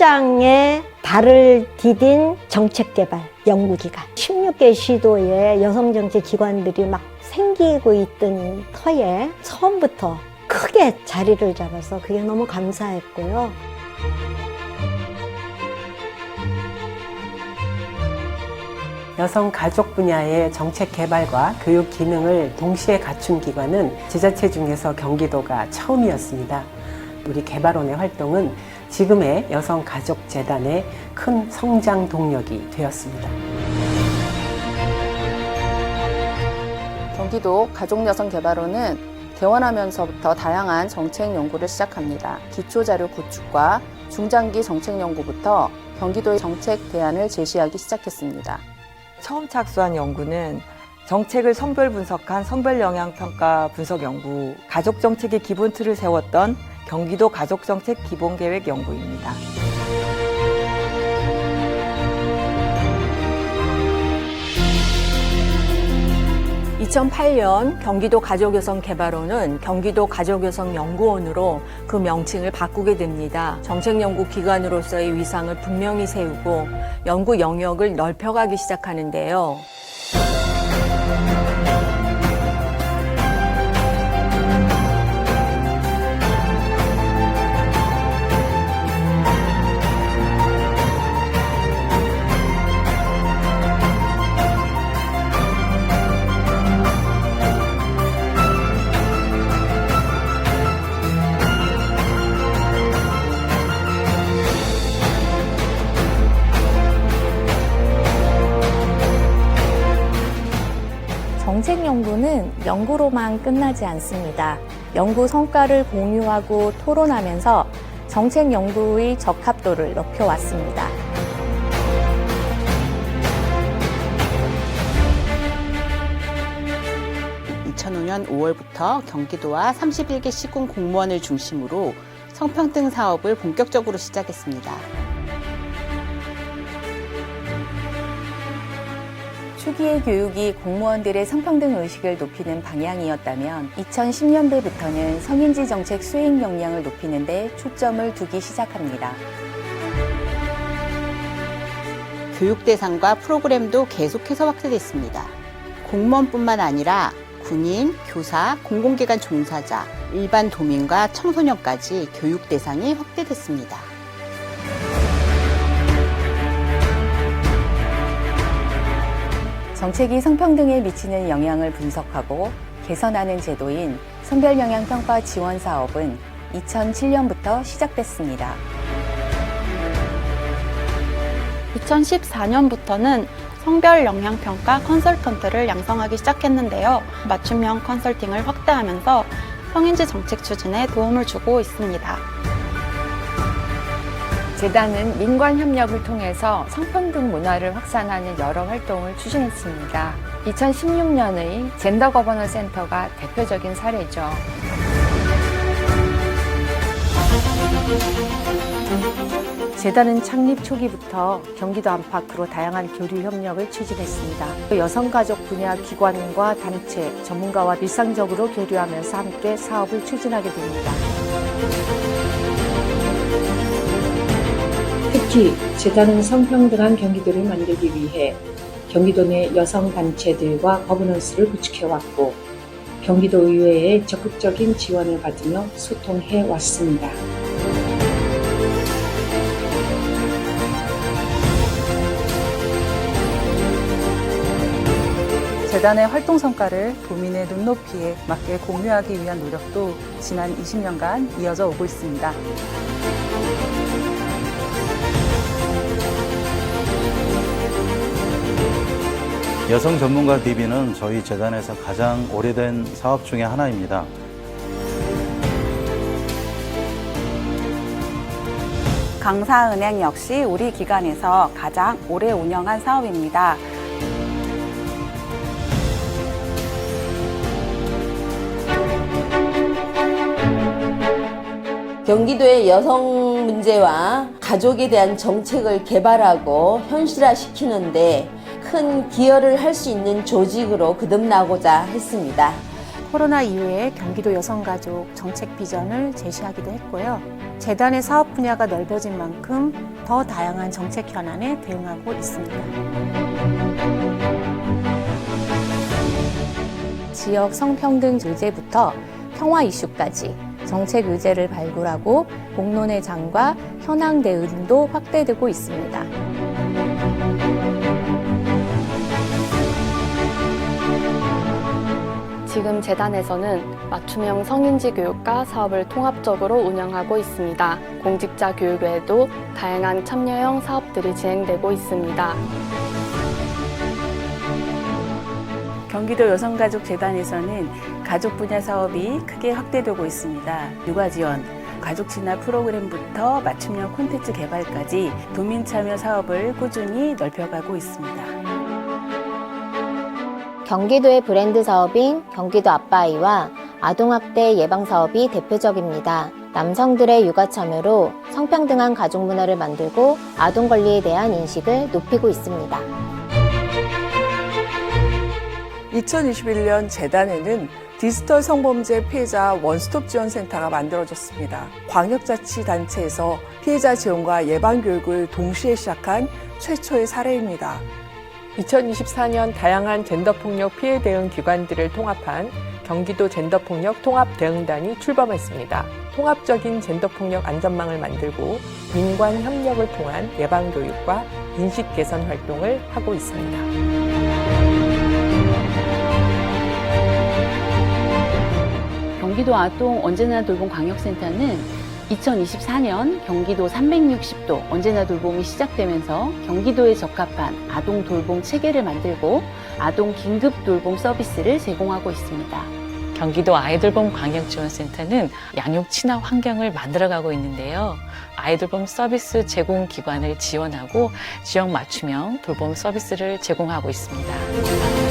현장에 발을 디딘 정책 개발 연구기관 16개 시도에 여성 정책 기관들이 막 생기고 있던 터에 처음부터 크게 자리를 잡아서 그게 너무 감사했고요. 여성 가족 분야의 정책 개발과 교육 기능을 동시에 갖춘 기관은 지자체 중에서 경기도가 처음이었습니다. 우리 개발원의 활동은 지금의 여성 가족 재단의 큰 성장 동력이 되었습니다. 경기도 가족여성개발원은 개원하면서부터 다양한 정책 연구를 시작합니다. 기초자료 구축과 중장기 정책 연구부터 경기도의 정책 대안을 제시하기 시작했습니다. 처음 착수한 연구는 정책을 성별 분석한 성별 영향 평가 분석 연구, 가족 정책의 기본 틀을 세웠던 경기도 가족 정책 기본 계획 연구입니다. 2008년 경기도 가족여성개발원은 경기도 가족여성연구원으로 그 명칭을 바꾸게 됩니다. 정책연구기관으로서의 위상을 분명히 세우고 연구 영역을 넓혀가기 시작하는데요. 정책 연구는 연구로만 끝나지 않습니다. 연구 성과를 공유하고 토론하면서 정책 연구의 적합도를 높여왔습니다. 이 2005년 5월부터 경기도와 31개 시군 공무원을 중심으로 성평등 사업을 본격적으로 시작했습니다. 추기의 교육이 공무원들의 성평등 의식을 높이는 방향이었다면 2010년대부터는 성인지 정책 수행 역량을 높이는 데 초점을 두기 시작합니다. 교육 대상과 프로그램도 계속해서 확대됐습니다. 공무원뿐만 아니라 군인, 교사, 공공기관 종사자, 일반 도민과 청소년까지 교육 대상이 확대됐습니다. 정책이 성평등에 미치는 영향을 분석하고 개선하는 제도인 성별영향평가 지원 사업은 2007년부터 시작됐습니다. 2014년부터는 성별 영향 평가 컨설턴트를 양성하기 시작했는데요. 맞춤형 컨설팅을 확대하면서 성인지 정책 추진에 도움을 주고 있습니다. 재단은 민관 협력을 통해서 성평등 문화를 확산하는 여러 활동을 추진했습니다. 2016년의 젠더 거버넌 센터가 대표적인 사례죠. 재단은 창립 초기부터 경기도 안팎으로 다양한 교류 협력을 추진했습니다. 여성가족 분야 기관과 단체, 전문가와 일상적으로 교류하면서 함께 사업을 추진하게 됩니다. 특히 재단은 성평등한 경기도를 만들기 위해 경기도 내 여성 단체들과 거버넌스를 구축해왔고 경기도 의회의 적극적인 지원을 받으며 소통해 왔습니다. 재단의 활동 성과를 도민의 눈높이에 맞게 공유하기 위한 노력도 지난 20년간 이어져 오고 있습니다. 여성 전문가 DB는 저희 재단에서 가장 오래된 사업 중의 하나입니다. 강사은행 역시 우리 기관에서 가장 오래 운영한 사업입니다. 경기도의 여성 문제와 가족에 대한 정책을 개발하고 현실화시키는데 큰 기여를 할 수 있는 조직으로 거듭나고자 했습니다. 코로나 이후에 경기도 여성가족 정책 비전을 제시하기도 했고요. 재단의 사업 분야가 넓어진 만큼 더 다양한 정책 현안에 대응하고 있습니다. 지역 성평등 의제부터 평화 이슈까지 정책 의제를 발굴하고 공론의 장과 현황 대응도 확대되고 있습니다. 지금 재단에서는 맞춤형 성인지 교육과 사업을 통합적으로 운영하고 있습니다. 공직자 교육 외에도 다양한 참여형 사업들이 진행되고 있습니다. 경기도 여성가족재단에서는 가족 분야 사업이 크게 확대되고 있습니다. 육아 지원, 가족 친화 프로그램부터 맞춤형 콘텐츠 개발까지 도민 참여 사업을 꾸준히 넓혀가고 있습니다. 경기도의 브랜드 사업인 경기도 아빠아이와 아동학대 예방 사업이 대표적입니다. 남성들의 육아 참여로 성평등한 가족 문화를 만들고 아동 권리에 대한 인식을 높이고 있습니다. 2021년 재단에는 디지털 성범죄 피해자 원스톱 지원 센터가 만들어졌습니다. 광역자치단체에서 피해자 지원과 예방 교육을 동시에 시작한 최초의 사례입니다. 2024년 다양한 젠더폭력 피해 대응 기관들을 통합한 경기도 젠더폭력 통합대응단이 출범했습니다. 통합적인 젠더폭력 안전망을 만들고 민관 협력을 통한 예방교육과 인식 개선 활동을 하고 있습니다. 경기도 아동 언제나 돌봄 광역센터는 2024년 경기도 360도 언제나 돌봄이 시작되면서 경기도에 적합한 아동 돌봄 체계를 만들고 아동 긴급 돌봄 서비스를 제공하고 있습니다. 경기도 아이돌봄 광역지원센터는 양육 친화 환경을 만들어가고 있는데요. 아이돌봄 서비스 제공 기관을 지원하고 지역 맞춤형 돌봄 서비스를 제공하고 있습니다.